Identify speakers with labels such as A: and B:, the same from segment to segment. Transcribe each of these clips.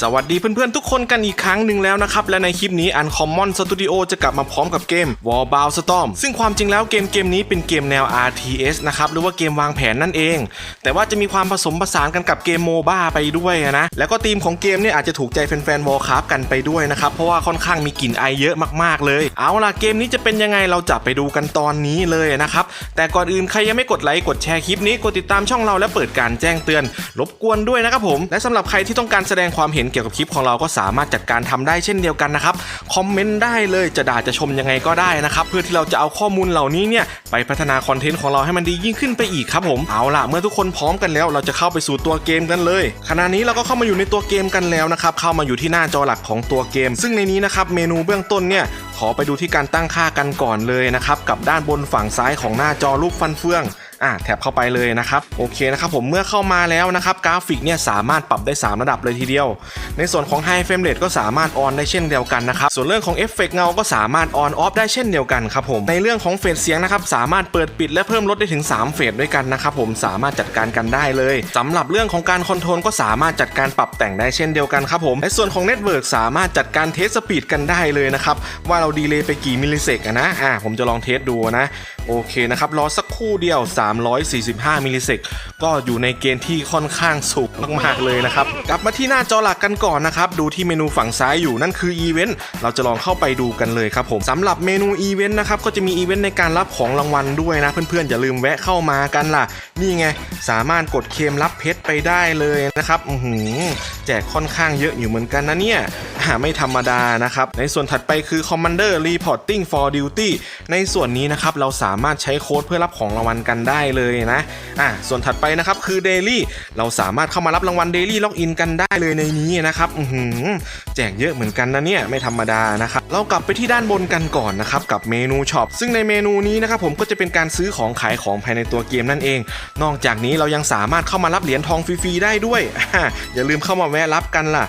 A: สวัสดีเพื่อนๆ ทุกคนกันอีกครั้งหนึ่งแล้วนะครับ และในคลิปนี้ Uncommon Studio จะกลับมาพร้อมกับเกม Warbound Storm ซึ่งความจริงแล้วเกมเกมนี้เป็นเกมแนว RTS นะครับ หรือว่าเกมวางแผนนั่นเอง แต่ว่าจะมีความผสมผสานกันกับเกมโมบ้าไปด้วยนะ แล้วก็ธีมของเกมเนี่ยอาจจะถูกใจแฟนๆ Warcraft กันไปด้วยนะครับ เพราะว่าค่อนข้างมีกลิ่นไอเยอะมากๆเลย เอาล่ะเกมนี้จะเป็นยังไงเราจะไปดูกันตอนนี้เลยนะครับแต่ก่อนอื่นใครยังไม่กดไลค์กดแชร์คลิปนี้กดติดตามช่องเราและเปิดการแจ้งเตือน รบกวนด้วยนะครับผมและสำหรับใครที่ต้องการแสดงความเห็นเกี่ยวกับคลิปของเราก็สามารถจัดการทำได้เช่นเดียวกันนะครับคอมเมนต์ได้เลยจะด่าจะชมยังไงก็ได้นะครับเพื่อที่เราจะเอาข้อมูลเหล่านี้เนี่ยไปพัฒนาคอนเทนต์ของเราให้มันดียิ่งขึ้นไปอีกครับผมเอาล่ะเมื่อทุกคนพร้อมกันแล้ว เราจะเข้าไปสู่ตัวเกมกันเลย ขณะนี้เราก็เข้ามาอยู่ในตัวเกมกันแล้วนะครับเข้ามาอยู่ที่หน้าจอหลักของตัวเกม ซึ่งในนี้นะครับเมนูเบื้องต้นเนี่ยขอไปดูที่การตั้งค่ากันก่อนเลยนะครับกับด้านบนฝั่งซ้ายของหน้าจอรูปฟันเฟือง อะแท็บเข้าไปเลยนะครับโอเคนะครับผมเมื่อเข้ามาแล้วนะครับกราฟิกเนี่ยสามารถปรับได้ 3 ระดับเลยทีเดียว ในส่วนของ High Frame Rate ก็สามารถออนได้เช่นเดียวกันนะครับส่วนเรื่องของเอฟเฟกเงาก็สามารถออนออฟได้เช่นเดียวกันครับผมในเรื่องของเฟสเสียงนะครับสามารถเปิดปิดและเพิ่มลดได้ถึง 3 เฟสด้วยกันนะครับผมสามารถจัดการกันได้เลยสำหรับเรื่องของการคอนโทรลก็สามารถจัดการปรับแต่งได้เช่นเดียวกันครับผมในส่วนของเน็ตเวิร์กสามารถจัดการเทสสปีดกันได้เลยนะครับว่าเราดีเลย์ไปกี่มิลลิเซกนะอ่าผมจะลองเทสดูนะโอเคนะครับรอสักครู่เดียว345มิลลิเซกก็อยู่ในเกณฑ์ที่ค่อนข้างสูงมากๆเลยนะครับ กลับมาที่หน้าจอหลักกันก่อนนะครับ ดูที่เมนูฝั่งซ้ายอยู่นั่นคืออีเวนต์เราจะลองเข้าไปดูกันเลยครับผมสำหรับเมนูอีเวนต์นะครับก็จะมีอีเวนต์ในการรับของรางวัลด้วยนะ เพื่อนๆอย่าลืมแวะเข้ามากันล่ะ นี่ไงสามารถกดเคมรับเพชรไปได้เลยนะครับแจกค่อนข้างเยอะอยู่เหมือนกันนะเนี่ย อ่าไม่ธรรมดานะครับ ในส่วนถัดไปคือ Commander Reporting for Duty ในส่วนนี้นะครับเราสามารถใช้โค้ดเพื่อรับของรางวัลกันได้เลยนะอ่าส่วนถัดไปนะครับคือ Daily เราสามารถเข้ามารับรางวัล Daily Login กันได้เลยในนี้นะครับอือแจกเยอะเหมือนกันนะเนี่ยไม่ธรรมดานะครับเรากลับไปที่ด้านบนกันก่อนนะครับกับเมนูช็อปซึ่งในเมนูนี้นะครับผมก็จะเป็นการซื้อของขายของภายในตัวเกมนั่นเอง นอกจากนี้เรายังสามารถเข้ามารับเหรียญทองฟรีๆได้ด้วยอ่าอย่าลืมเข้ามาแวะรับกันล่ะ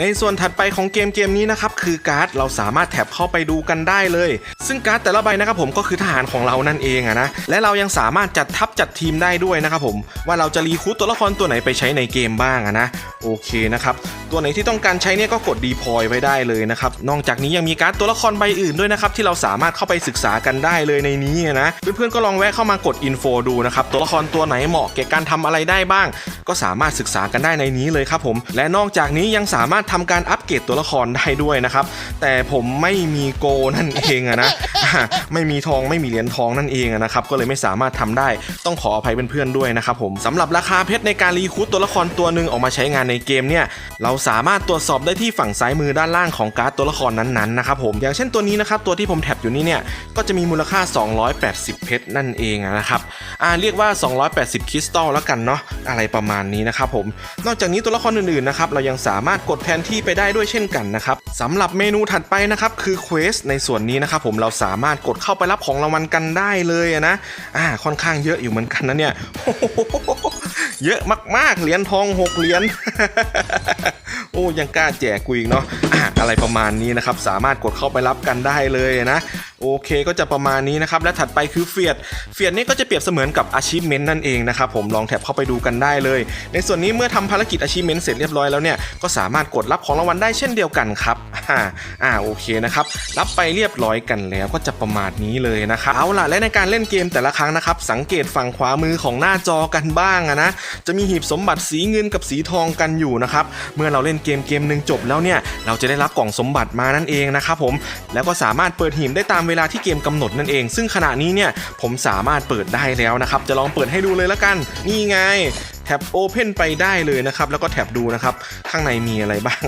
A: ในส่วนถัดไปของเกมเกมนี้นะครับคือการ์ดเราสามารถแท็บเข้าไปดูกันได้เลย ซึ่งการ์ดแต่ละใบนะครับผมก็คือทหารของเรานั่นเองอะนะและเรายังสามารถจัดทัพจัดทีมได้ด้วยนะครับผมว่าเราจะรีคูดตัวละครตัวไหนไปใช้ในเกมบ้างอะนะ โอเคนะครับ ตัวไหนที่ต้องการใช้เนี่ยก็กดดีพอยไว้ได้เลยนะครับ นอกจากนี้ยังมีการ์ดตัวละครใบอื่นด้วยนะครับ ที่เราสามารถเข้าไปศึกษากันได้เลยในนี้นะ เพื่อนๆก็ลองแวะเข้ามากดอินโฟดูนะครับ ตัวละครตัวไหนเหมาะแก่การทำอะไรได้บ้าง ก็สามารถศึกษากันได้ในนี้เลยครับผม และนอกจากนี้ยังสามารถทำการอัปเกรดตัวละครได้ด้วยนะครับ แต่ผมไม่มีโกนั่นเองอะนะ อ่าไม่มีทองไม่มีเหรียญทองนั่นเองนะครับก็เลยไม่สามารถทำได้ต้องขออภัยเพื่อนๆด้วยนะครับผมสำหรับราคาเพชรในการรีคูดตัวละครตัวหนึ่งออกมาใช้งานในเกมเนี่ยเราสามารถตรวจสอบได้ที่ฝั่งซ้ายมือด้านล่างของการ์ดตัวละครนั้นๆนะครับผมอย่างเช่นตัวนี้นะครับตัวที่ผมแท็บอยู่นี่เนี่ยก็จะมีมูลค่า 280 เพชรนั่นเองนะครับอ่าเรียกว่า 280 คริสตัลแล้วกันเนาะอะไรประมาณนี้นะครับผมนอกจากนี้ตัวละครอื่นๆนะครับเรายังสามารถกดแทนที่ไปได้ด้วยเช่นกันนะครับสำหรับเมนูถัดไปนะครับคือเควสในส่วนนี้นะครับผมเราสาามารถกดเข้าไปรับของรางวัลกันได้เลยนะอ่าค่อนข้างเยอะอยู่เหมือนกันนะเนี่ยเยอะมากๆ เหรียญทอง6เหรียญโอ้ยังกล้าแจกกูอีกเนาะอะไรประมาณนี้นะครับ สามารถกดเข้าไปรับกันได้เลยนะ โอเคก็จะประมาณนี้นะครับและถัดไปคือเฟียดเฟียดนี่ก็จะเปรียบเสมือนกับ achievement นั่นเองนะครับผมลองแท็บเข้าไปดูกันได้เลย ในส่วนนี้เมื่อทำภารกิจ achievement เสร็จเรียบร้อยแล้วเนี่ยก็สามารถกดรับของรางวัลได้เช่นเดียวกันครับอ่าอ่าโอเคนะครับรับไปเรียบร้อยกันแล้วก็จะประมาณนี้เลยนะครับเอาล่ะและในการเล่นเกมแต่ละครั้งนะครับสังเกตฝั่งขวามือของหน้าจอกันบ้างนะจะมีหีบสมบัติสีเงินกับสีทองกันอยู่นะครับเมื่อเราเล่นเกมเกมหนึ่งจบแล้วเนี่ยเราจะได้รับกล่องสมบัติมานั่นเองนะครับผมแล้วก็สามารถเปิดหีบได้ตามเวลาที่เกมกำหนดนั่นเอง ซึ่งขณะนี้เนี่ยผมสามารถเปิดได้แล้วนะครับ จะลองเปิดให้ดูเลยละกัน นี่ไง แท็บ Open ไปได้เลยนะครับ แล้วก็แท็บดูนะครับ ข้างในมีอะไรบ้าง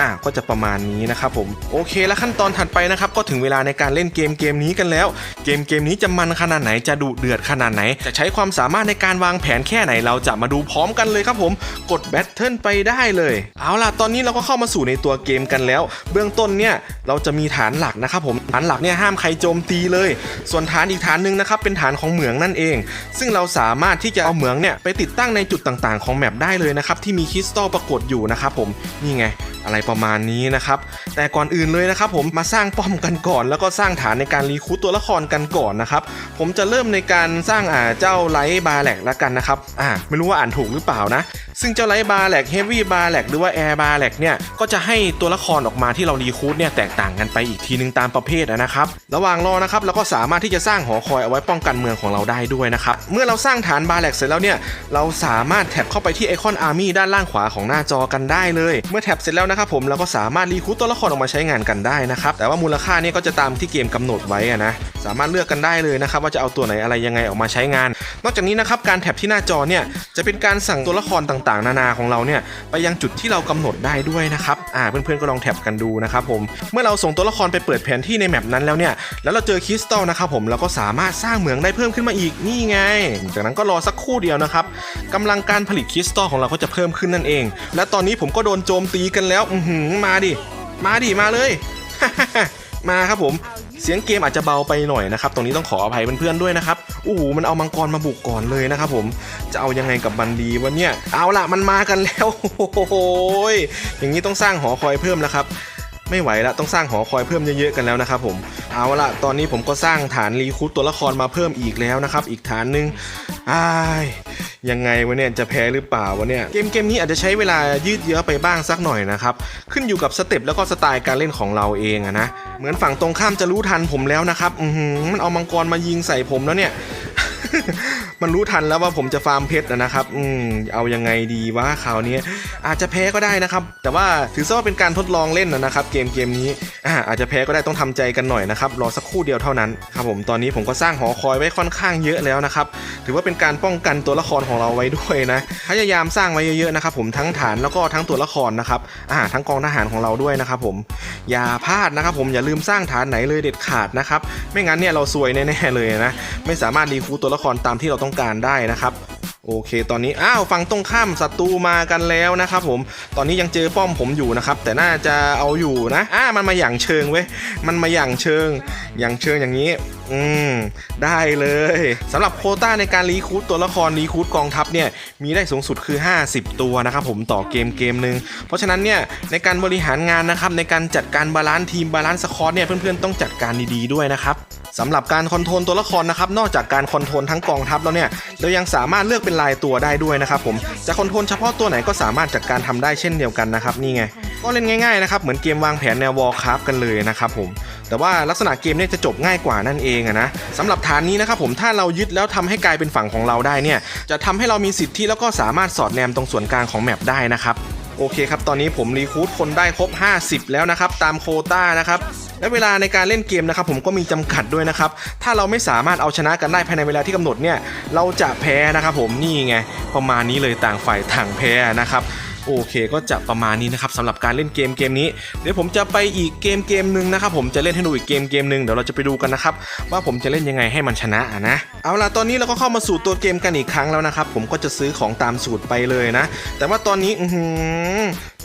A: อ่าก็จะประมาณนี้นะครับผม โอเค แล้วขั้นตอนถัดไปนะครับ ก็ถึงเวลาในการเล่นเกมเกมนี้กันแล้ว เกมเกมนี้จะมันขนาดไหน จะดุเดือดขนาดไหน จะใช้ความสามารถในการวางแผนแค่ไหน เราจะมาดูพร้อมกันเลยครับผม กดแบทเทิลไปได้เลย เอาล่ะ ตอนนี้เราก็เข้ามาสู่ในตัวเกมกันแล้ว เบื้องต้นเนี่ย เราจะมีฐานหลักนะครับผม ฐานหลักเนี่ยห้ามใครโจมตีเลย ส่วนฐานอีกฐานหนึ่งนะครับ เป็นฐานของเหมืองนั่นเอง ซึ่งเราสามารถที่จะเอาเหมืองเนี่ยไปติดตั้งางในจุดต่างๆ ของแมปได้เลยนะครับที่มีคริสตัลปรากฏอยู่นะครับผมนี่ไงอะไรประมาณนี้นะครับ แต่ก่อนอื่นเลยนะครับผมมาสร้างป้อมกันก่อน แล้วก็สร้างฐานในการรีคูดตัวละครกันก่อนนะครับ ผมจะเริ่มในการสร้างอ่าเจ้าไลท์บาแลกแล้วกันนะครับอ่าไม่รู้ว่าอ่านถูกหรือเปล่านะ ซึ่งเจ้าไลท์บาแลกเฮฟวี่บาแลกหรือว่าแอร์บาแลกเนี่ยก็จะให้ตัวละครออกมาที่เรารีคูดเนี่ยแตกต่างกันไปอีกทีนึงตามประเภทนะครับระหว่างรอนะครับเราก็สามารถที่จะสร้างหอคอยเอาไว้ป้องกันเมืองของเราได้ด้วยนะครับเมื่อเราสร้างฐานบาแลกเสร็จแล้วเนี่ยเราสามารถแท็บเข้าไปที่ไอคอนอาร์มี่ด้านล่างขวาของหน้าจอกันได้เลย เมื่อแท็บเสร็จแล้วนะครับผมเราก็สามารถรีคูดตัวละครออกมาใช้งานกันได้นะครับแต่ว่ามูลค่าเนี่ยก็จะตามที่เกมกำหนดไว้อะนะสามารถเลือกกันได้เลยนะครับว่าจะเอาตัวไหนอะไรยังไงออกมาใช้งาน นอกจากนี้นะครับการแท็บที่หน้าจอเนี่ยจะเป็นการสั่งตัวละครต่างๆ นานาของเราเนี่ยไปยังจุดที่เรากำหนดได้ด้วยนะครับอ่าเพื่อนๆก็ลองแท็บกันดูนะครับผมเมื่อเราส่งตัวละครไปเปิดแผนที่ในแมปนั้นแล้วเนี่ยแล้วเราเจอคริสตัลนะครับผมเราก็สามารถสร้างเหมืองได้เพิ่มขึ้นมาอีกนี่ไง จากนั้นก็รอสักครู่เดียวนะครับกำลังการผลิตคริสตัลของเราก็จะเพิ่มขึ้นนั่นเอง และตอนนี้ผมก็โดนโจมตีกันแล้วอืมาดิมาดิมาเลยมาครับผม เสียงเกมอาจจะเบาไปหน่อยนะครับ ตรงนี้ต้องขออภัยเพื่อนๆด้วยนะครับโอ้โหมันเอามังกรมาบุกก่อนเลยนะครับผมจะเอายังไงกับมันดีวะเนี่ย เอาละมันมากันแล้วโอ้โหยอย่างนี้ต้องสร้างหอคอยเพิ่มแล้วครับไม่ไหวละต้องสร้างหอคอยเพิ่มเยอะๆกันแล้วนะครับผมเอาละตอนนี้ผมก็สร้างฐานรีคูดตัวละครมาเพิ่มอีกแล้วนะครับ อีกฐานหนึ่งอ้าย ยังไงวะเนี่ยจะแพ้หรือเปล่าวะเนี่ยเกมเกมนี้อาจจะใช้เวลายืดเยื้อไปบ้างสักหน่อยนะครับขึ้นอยู่กับสเต็ปแล้วก็สไตล์การเล่นของเราเองอะนะเหมือนฝั่งตรงข้ามจะรู้ทันผมแล้วนะครับอืมันเอามังกรมายิงใส่ผมแล้วเนี่ย มันรู้ทันแล้วว่าผมจะฟาร์มเพชรนะครับ อืมเอายังไงดีวะคราวนี้อาจจะแพ้ก็ได้นะครับ แต่ว่าถือซะว่าเป็นการทดลองเล่นนะครับ เกมเกมนี้อ่าอาจจะแพ้ก็ได้ต้องทำใจกันหน่อยนะครับรอสักครู่เดียวเท่านั้นครับผมตอนนี้ผมก็สร้างหอคอยไว้ค่อนข้างเยอะแล้วนะครับถือว่าเป็นการป้องกันตัวละครของเราไว้ด้วยนะพยายามสร้างไว้เยอะๆนะครับ ผมทั้งฐานแล้วก็ทั้งตัวละครนะครับอ่าทั้งกองทหารของเราด้วยนะครับผมอย่าพลาดนะครับ ผมอย่าลืมสร้างฐานไหนเลยเด็ดขาดนะครับไม่งั้นเนี่ยเราซวยแน่ๆเลยนะไม่สามารถรีคูตัวละครตามที่เราต้องการได้นะครับโอเค ตอนนี้ อ้าวฝั่งตรงข้ามศัตรูมากันแล้วนะครับผม ตอนนี้ยังเจอป้อมผมอยู่นะครับ แต่น่าจะเอาอยู่นะ อ่า มันมาอย่างเชิงเว้ย มันมาอย่างเชิง อย่างเชิงอย่างนี้ อืม ได้เลยสำหรับโคต้าในการรีคูดตัวละครรีคูดกองทัพเนี่ยมีได้สูงสุดคือ 50 ตัวนะครับผมต่อเกมเกมหนึ่งเพราะฉะนั้นเนี่ยในการบริหารงานนะครับในการจัดการบาลานซ์ทีมบาลานซ์สคอร์เนี่ยเพื่อนๆต้องจัดการดีๆด้วยนะครับสำหรับการคอนโทรลตัวละครนะครับนอกจากการคอนโทรลทั้งกองทัพแล้วเนี่ยเรายังสามารถเลือกเป็นลายตัวได้ด้วยนะครับผมจะคอนโทรลเฉพาะตัวไหนก็สามารถจัดการทำได้เช่นเดียวกันนะครับนี่ไงก็เล่นง่ายๆนะครับเหมือนเกมวางแผนแนววอลคราฟกันเลยนะครับผม แต่ว่าลักษณะเกมเนี่ยจะจบง่ายกว่านั่นเองอะนะสำหรับฐานนี้นะครับผมถ้าเรายึดแล้วทำให้กลายเป็นฝั่งของเราได้เนี่ยจะทำให้เรามีสิทธิแล้วก็สามารถสอดแนมตรงส่วนกลางของแมปได้นะครับโอเคครับ ตอนนี้ผมรีคูดคนได้ครบ 50 แล้วนะครับ ตามโคต้านะครับ และเวลาในการเล่นเกมนะครับ ผมก็มีจำกัดด้วยนะครับ ถ้าเราไม่สามารถเอาชนะกันได้ภายในเวลาที่กำหนดเนี่ย เราจะแพ้นะครับผม นี่ไง ประมาณนี้เลยต่างฝ่ายต่างแพ้นะครับ โอเคก็จะประมาณนี้นะครับสำหรับการเล่นเกมเกมนี้ เดี๋ยวผมจะไปอีกเกมเกมหนึ่งนะครับผมจะเล่นให้ดูอีกเกมเกมหนึ่งเดี๋ยวเราจะไปดูกันนะครับว่าผมจะเล่นยังไงให้มันชนะนะเอาล่ะตอนนี้เราก็เข้ามาสู่ตัวเกมกันอีกครั้งแล้วนะครับผมก็จะซื้อของตามสูตรไปเลยนะ แต่ว่าตอนนี้อื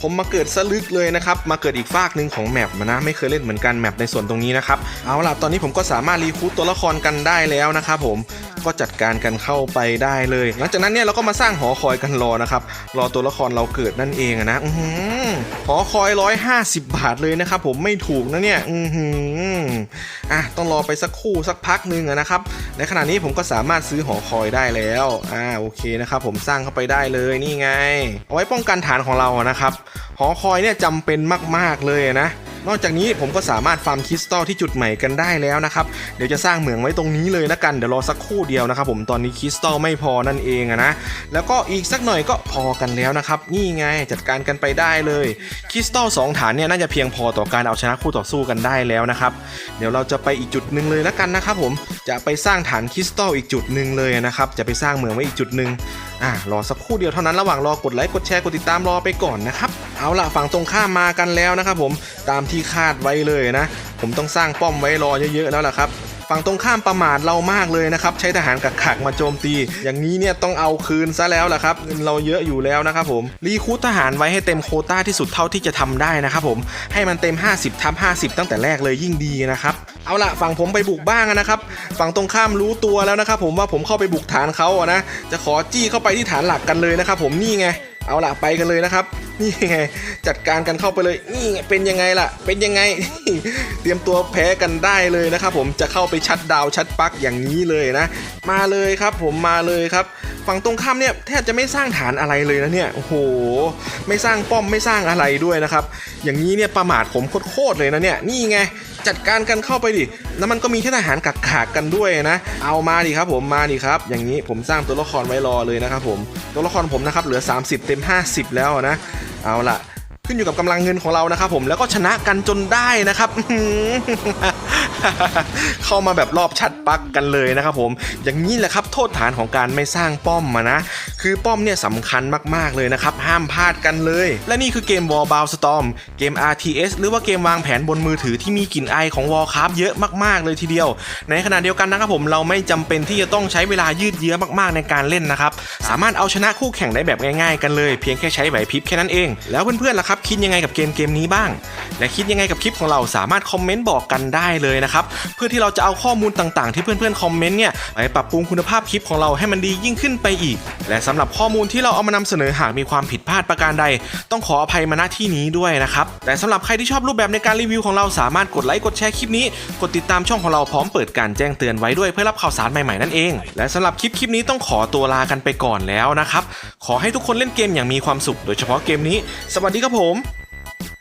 A: ผมมาเกิดสลึกเลยนะครับ มาเกิดอีกฟากหนึ่งของแมปนะ ไม่เคยเล่นเหมือนกันแมปในส่วนตรงนี้นะครับ เอาล่ะ ตอนนี้ผมก็สามารถรีคูดตัวละครกันได้แล้วนะครับผม ก็จัดการกันเข้าไปได้เลย หลังจากนั้นเนี่ยเราก็มาสร้างหอคอยกันรอนะครับ รอตัวละครเราเกิดนั่นเองอะนะอื้อหือหอคอย 150 บาทเลยนะครับผมไม่ถูกนะเนี่ย อือหืออะต้องรอไปสักครู่สักพักหนึ่งอะนะครับ ในขณะนี้ผมก็สามารถซื้อหอคอยได้แล้ว อ่าโอเคนะครับผมสร้างเข้าไปได้เลยนี่ไง เอาไว้ป้องกันฐานของเราอะนะครับหอคอยเนี่ยจำเป็นมาก ๆ เลยนะ นอกจากนี้ผมก็สามารถฟาร์มคริสตัลที่จุดใหม่กันได้แล้วนะครับ เดี๋ยวจะสร้างเหมืองไว้ตรงนี้เลยนะกัน เดี๋ยวรอสักครู่เดียวนะครับผมตอนนี้คริสตัลไม่พอนั่นเองนะ แล้วก็อีกสักหน่อยก็พอกันแล้วนะครับ นี่ไงจัดการกันไปได้เลยคริสตัลสองฐานเนี่ยน่าจะเพียงพอต่อการเอาชนะคู่ต่อสู้กันได้แล้วนะครับเดี๋ยวเราจะไปอีกจุดหนึ่งเลยล้วกันนะครับผมจะไปสร้างฐานคริสตัลอีกจุดหนึ่งเลยนะครับจะไปสร้างเหมืองไว้อีกจุดหนึ่ง อ่ารอสักครู่เดียวเท่านั้นระหว่างรอกดไลค์กดแชร์กดติดตามรอไปก่อนนะครับ เอาละฝั่งตรงข้ามมากันแล้วนะครับผมตามที่คาดไว้เลยนะ ผมต้องสร้างป้อมไว้รอเยอะๆแล้วล่ะครับฝั่งตรงข้ามประมาทเรามากเลยนะครับ ใช้ทหารกักขักมาโจมตี อย่างนี้เนี่ยต้องเอาคืนซะแล้วล่ะครับเงินเราเยอะอยู่แล้วนะครับผมรีคูดทหารไว้ให้เต็มโคต้าที่สุดเท่าที่จะทำได้นะครับผมให้มันเต็ม 50ทับ50 ตั้งแต่แรกเลยยิ่งดีนะครับ เอาละฝั่งผมไปบุกบ้างนะครับ ฝั่งตรงข้ามรู้ตัวแล้วนะครับ ผมว่าผมเข้าไปบุกฐานเขาอะนะ จะขอจี้เข้าไปที่ฐานหลักกันเลยนะครับ ผมนี่ไง เอาละไปกันเลยนะครับ นี่ไง จัดการกันเข้าไปเลย นี่ไงเป็นยังไงล่ะ เป็นยังไง เตรียมตัวแพ้กันได้เลยนะครับ ผมจะเข้าไปชัดดาวชัดปักอย่างนี้เลยนะ มาเลยครับ ผมมาเลยครับ ฝั่งตรงข้ามเนี่ยแทบจะไม่สร้างฐานอะไรเลยนะเนี่ย โอ้โห ไม่สร้างป้อมไม่สร้างอะไรด้วยนะครับ อย่างนี้เนี่ยประมาทผมโคตรเลยนะเนี่ย นี่ไง จัดการกันเข้าไปดิแล้วมันก็มีแค่ทหารกักขากกันด้วยนะ เอามาดิครับผมมาดิครับ อย่างนี้ผมสร้างตัวละครไว้รอเลยนะครับผมตัวละครผมนะครับเหลือ 30 เต็ม 50 แล้วนะ เอาละขึ้นอยู่กับกำลังเงินของเรานะครับผมแล้วก็ชนะกันจนได้นะครับ เข้ามาแบบรอบชัดปักกันเลยนะครับผม อย่างนี้แหละครับโทษฐานของการไม่สร้างป้อมมานะ คือป้อมเนี่ยสำคัญมากๆเลยนะครับ ห้ามพลาดกันเลย และนี่คือเกม Warbound Storm เกม RTS หรือว่าเกมวางแผนบนมือถือที่มีกลิ่นไอของ Warcraft เยอะมากๆเลยทีเดียว ในขณะเดียวกันนะครับผมเราไม่จำเป็นที่จะต้องใช้เวลายืดเยื้อมากๆในการเล่นนะครับสามารถเอาชนะคู่แข่งได้แบบง่ายๆกันเลยเพียงแค่ใช้ไหวพริบแค่นั้นเอง แล้วเพื่อนๆล่ะครับคิดยังไงกับเกมเกมนี้บ้าง และคิดยังไงกับคลิปของเราสามารถคอมเมนต์บอกกันได้เลยนะครับเพื่อที่เราจะเอาข้อมูลต่างๆ ที่เพื่อนๆคอมเมนต์เนี่ยไปปรับปรุงคุณภาพคลิปของเราให้มันดียิ่งขึ้นไปอีก และสำหรับข้อมูลที่เราเอามานำเสนอหากมีความผิดพลาดประการใด ต้องขออภัยมาณที่นี้ด้วยนะครับแต่สำหรับใครที่ชอบรูปแบบในการรีวิวของเราสามารถกดไลค์กดแชร์คลิปนี้ กดติดตามช่องของเราพร้อมเปิดการแจ้งเตือนไว้ด้วยเพื่อรับข่าวสารใหม่ๆนั่นเอง และสำหรับคลิปคลิปนี้ต้องขอตัวลากันไปก่อนแล้วนะครับขอให้ทุกคนเล่นเกมอย่างมีความสุข โดยเฉพาะเกมนี้ สวัสดีครับผม